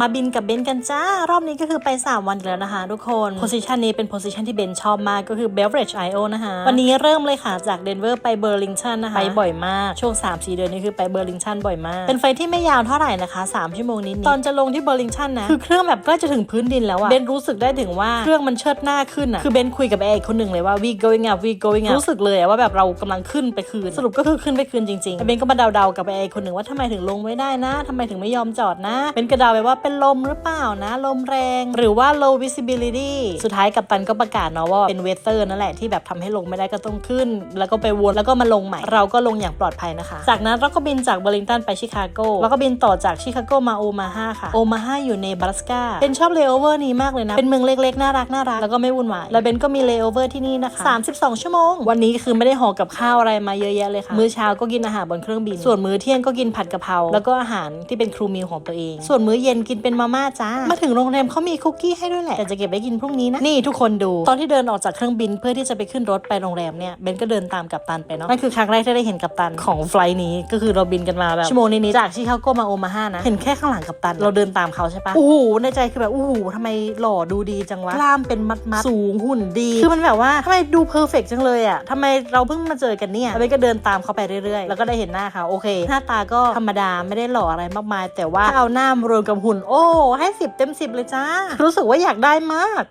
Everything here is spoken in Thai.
มาบินกับเบนกันจ้า รอบนี้ก็คือไป 3 วันอีกแล้วนะคะทุกคนโพสิชันนี้เป็นโพสิชันที่เบนชอบมากก็คือ Beverage IO นะคะวันนี้เริ่มเลยค่ะจากเดนเวอร์ไปเบอร์ลิงชันนะคะไปบ่อยมากช่วง 3-4 เดือนนี้คือไปเบอร์ลิงชันบ่อยมาก เป็นไฟที่ไม่ยาวเท่าไหร่นะคะ 3 ชั่วโมงนิดๆตอนจะลงที่เบอร์ลิงชันนะคือเครื่องแบบใกล้จะถึงพื้นดินแล้วอะเบนรู้สึกได้ถึงว่าเครื่องมันเชิดหน้าขึ้นอะคือเบนคุยกับแอร์คนหนึ่งเลยว่า we going up we going up รู้สึกเลยอะว่าแบบเรากำลังขึ้นไปคืนสรุปก็คือขึ้นไปคืนจริงๆเบนก็มาเดาๆกับแอร์คนหนึ่งว่าทำไมถึงลงไม่ได้นะทำไมถึงไม่ยอมจอดนะเป็นกระเดาไปว่าเป็นลมหรือเปล่านะ ลมแรง หรือว่า low visibility สุดท้ายกัปตันก็ประกาศเนาะว่าเป็น weather นั่นแหละที่แบบทำให้ลงไม่ได้ก็ต้องขึ้น แล้วก็ไปวนแล้วก็มาลงใหม่ เราก็ลงอย่างปลอดภัยนะคะ จากนั้นเราก็บินจากเบอร์ลิงตันไปชิคาโกแล้วก็บินต่อจากชิคาโกมาโอมาฮาค่ะโอมาฮาอยู่ในบรัสกาเป็นชอบเลโอเวอร์นี้มากเลยนะ เป็นเมืองเล็กๆน่ารักน่ารักแล้วก็ไม่วุ่นวายแล้วเบนก็มีเลโอเวอร์ที่นี่นะคะ32 ชั่วโมง วันนี้คือไม่ได้ห่อกับข้าวอะไรมาเยอะแยะเลยค่ะมื้อเช้าก็กินอาหารบนเครื่องบินส่วนมื้อเที่ยงก็กินผัดกะเพราแล้วก็อาหารที่เป็นครูมิลของตัวเอง ส่วนมื้อเย็นกินเป็นมาม่าจ้า มาถึงโรงแรมเขามีคุกกี้ให้ด้วยแหละ แต่จะเก็บไว้กินพรุ่งนี้นะ นี่ทุกคนดู ตอนที่เดินออกจากเครื่องบินเพื่อที่จะไปขึ้นรถไปโรงแรมเนี่ย เบนก็เดินตามกัปตันไปเนาะ นั่นคือครั้งแรกที่ได้เห็นกัปตันของไฟลท์นี้ ก็คือเราบินกันมาแบบชั่วโมงนี้ๆจากชิคาโกมาโอมาฮานะ เห็นแค่ข้างหลังกัปตัน เราเดินตามเขาใช่ปะโอ้โห ในใจคือแบบโอ้โหทำไมหล่อดูดีจังวะ กล้ามเป็นมัดมัดๆสูงหุ่นดี คือมันแบบว่าทำไมดูเพอร์เฟกจังเลยอะทำไมเราเพิ่งมาเจอกันเนี่ยแล้วเบนก็เดินตามเขาไปเรื่อยๆ แล้วก็ได้เห็นหน้าเขาโอเค หน้าตาก็ธรรมดาไม่ได้หล่ออะไรมากมาย แต่ว่าถ้าเอาหน้ามารวมกับหุ่นโอ้ให้สิบเต็มสิบเลยจ้า รู้สึกว่าอยากได้มาก